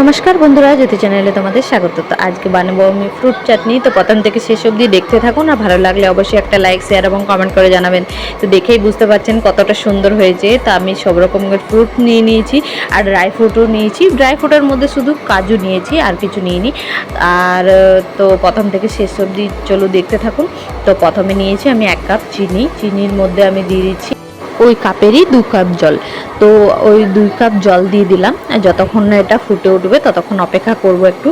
নমস্কার বন্ধুরা, জ্যোতি চ্যানেলে তোমাদের স্বাগত। তো আজকে বানাবো আমি ফ্রুট চাটনি তো প্রথম থেকে শেষ অবধি দেখতে থাকুন, আর ভালো লাগলে অবশ্যই একটা লাইক শেয়ার এবং কমেন্ট করে জানাবেন। তো দেখেই বুঝতে পারছেন কতটা সুন্দর হয়েছে। তো আমি সব রকমের ফ্রুট নিয়ে নিয়েছি, আর ড্রাই ফ্রুটও নিয়েছি। ড্রাই ফ্রুটের মধ্যে শুধু কাজু নিয়েছি, আর কিছু নিইনি। আর, তো প্রথম থেকে শেষ অবধি চলো দেখতে থাকুন। তো প্রথমে নিয়েছি আমি এক কাপ চিনি। চিনির মধ্যে আমি দিয়ে দিচ্ছি ওই কাপেরই দু কাপ জল। তো ওই দুই কাপ জল দিয়ে দিলাম। যতক্ষণ না এটা ফুটে উঠবে, ততক্ষণ অপেক্ষা করব একটু।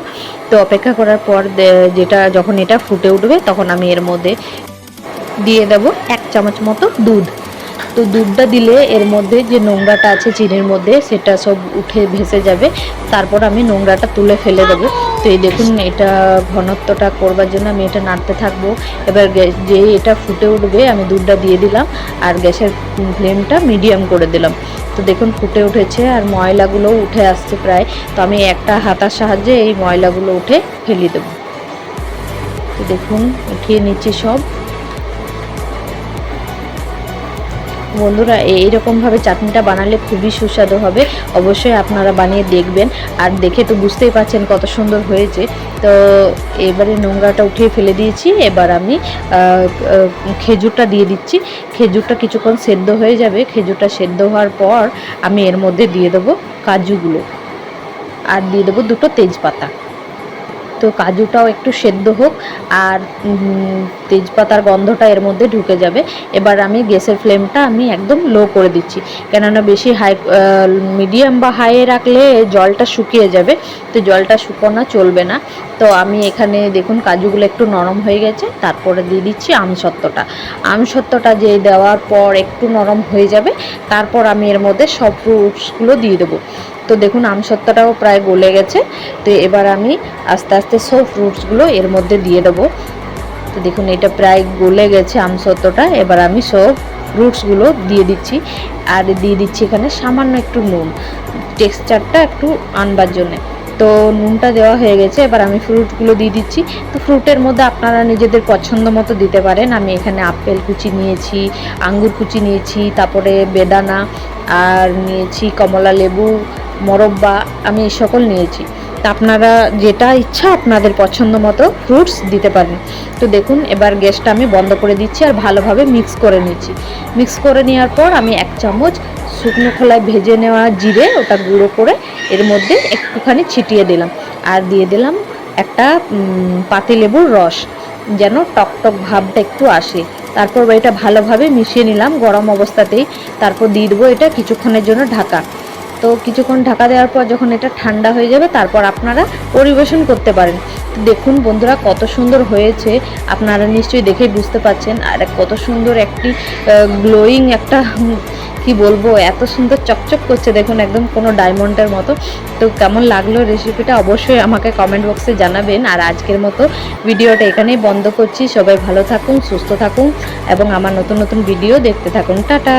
তো অপেক্ষা করার পর যেটা, যখন এটা ফুটে উঠবে, তখন আমি এর মধ্যে দিয়ে দেব এক চামচ মতো দুধ। তো দুধটা দিলে এর মধ্যে যে নোংরাটা আছে, চিনির মধ্যে, সেটা সব উঠে ভেসে যাবে। তারপর আমি নোংরাটা তুলে ফেলে দেবো। তো এই দেখুন, এটা ঘনত্বটা করবার জন্য আমি এটা নাড়তে থাকব। এবার যে এটা ফুটে উঠবে, আমি দুধটা দিয়ে দিলাম আর গ্যাসের ফ্লেমটা মিডিয়াম করে দিলাম। তো দেখুন, ফুটে উঠেছে আর ময়লাগুলোও উঠে আসছে প্রায়। তো আমি একটা হাতার সাহায্যে এই ময়লাগুলো উঠে ফেলিয়ে দেবো। তো দেখুন, উঠিয়ে নিচ্ছি সব। বন্ধুরা এইরকমভাবে চাটনিটা বানালে খুবই সুস্বাদু হবে। অবশ্যই আপনারা বানিয়ে দেখবেন। আর দেখে তো বুঝতেই পারছেন কত সুন্দর হয়েছে। তো এবারে নোংরাটা উঠিয়ে ফেলে দিয়েছি। এবার আমি খেজুরটা দিয়ে দিচ্ছি। খেজুরটা কিছুক্ষণ সেদ্ধ হয়ে যাবে। খেজুরটা সেদ্ধ হওয়ার পর আমি এর মধ্যে দিয়ে দেবো কাজুগুলো। আর দিয়ে দেবো দুটো তেজপাতা। তো কাজুটাও একটু সেদ্ধ হোক আর তেজপাতার গন্ধটা এর মধ্যে ঢুকে যাবে। এবার আমি গ্যাসের ফ্লেমটা আমি একদম লো করে দিচ্ছি। কেননা বেশি হাই মিডিয়াম বা হাইয়ে রাখলে জলটা শুকিয়ে যাবে। তো জলটা শুকোনো চলবে না। তো আমি এখানে দেখুন কাজুগুলো একটু নরম হয়ে গেছে। তারপরে দিয়ে দিচ্ছি আমসত্ত্বটা আমসত্ত্বটা যে দেওয়ার পর একটু নরম হয়ে যাবে। তারপর আমি এর মধ্যে সব ফ্রুটসগুলো দিয়ে দেবো। তো দেখুন আমসত্ত্বটাও প্রায় গলে গেছে। তো এবার আমি আস্তে আস্তে সব ফ্রুটসগুলো এর মধ্যে দিয়ে দেবো। তো দেখুন, এটা প্রায় গলে গেছে আমসত্ত্বটা এবার আমি সব ফ্রুটসগুলো দিয়ে দিচ্ছি। আর দিয়ে দিচ্ছি এখানে সামান্য একটু নুন। টেক্সচারটা একটু আনবার জন্যে। তো নুনটা দেওয়া হয়ে গেছে। এবার আমি ফ্রুটগুলো দিয়ে দিচ্ছি। তো ফ্রুটের মধ্যে আপনারা নিজেদের পছন্দ মতো দিতে পারেন। আমি এখানে আপেল কুচি নিয়েছি, আঙ্গুর কুচি নিয়েছি, তারপরে বেদানা, আর নিয়েছি কমলা লেবু মোরব্বা আমি এই সকল নিয়েছি। তা আপনারা যেটা ইচ্ছা আপনাদের পছন্দ মতো ফ্রুটস দিতে পারেন। তো দেখুন, এবার গ্যাসটা আমি বন্ধ করে দিচ্ছি আর ভালোভাবে মিক্স করে নিচ্ছি। মিক্স করে নেওয়ার পর আমি এক চামচ শুকনো খোলায় ভেজে নেওয়া জিরে, ওটা গুঁড়ো করে এর মধ্যে একটুখানি ছিটিয়ে দিলাম। আর দিয়ে দিলাম একটা পাতিলেবুর রস। যেন টকটক ভাবটা একটু আসে। তারপর এটা ভালোভাবে মিশিয়ে নিলাম গরম অবস্থাতেই। তারপর দিয়ে দেবো এটা কিছুক্ষণের জন্য ঢাকা। তো কিছুক্ষণ ঢাকা দেওয়ার পর যখন এটা ঠান্ডা হয়ে যাবে, তারপর আপনারা পরিবেশন করতে পারেন। দেখুন বন্ধুরা, কত সুন্দর হয়েছে। আপনারা নিশ্চয়ই দেখেই বুঝতে পারছেন আর কত সুন্দর একটি গ্লোয়িং একটা কি বলব, এত সুন্দর চকচক করছে। দেখুন একদম কোনো ডায়মন্ডের মতো। তো কেমন লাগল রেসিপিটা অবশ্যই আমাকে কমেন্ট বক্সে জানাবেন। আর আজকের মতো ভিডিওটা এখানেই বন্ধ করছি। সবাই ভালো থাকুন, সুস্থ থাকুন, এবং আমার নতুন নতুন ভিডিও দেখতে থাকুন। টাটা!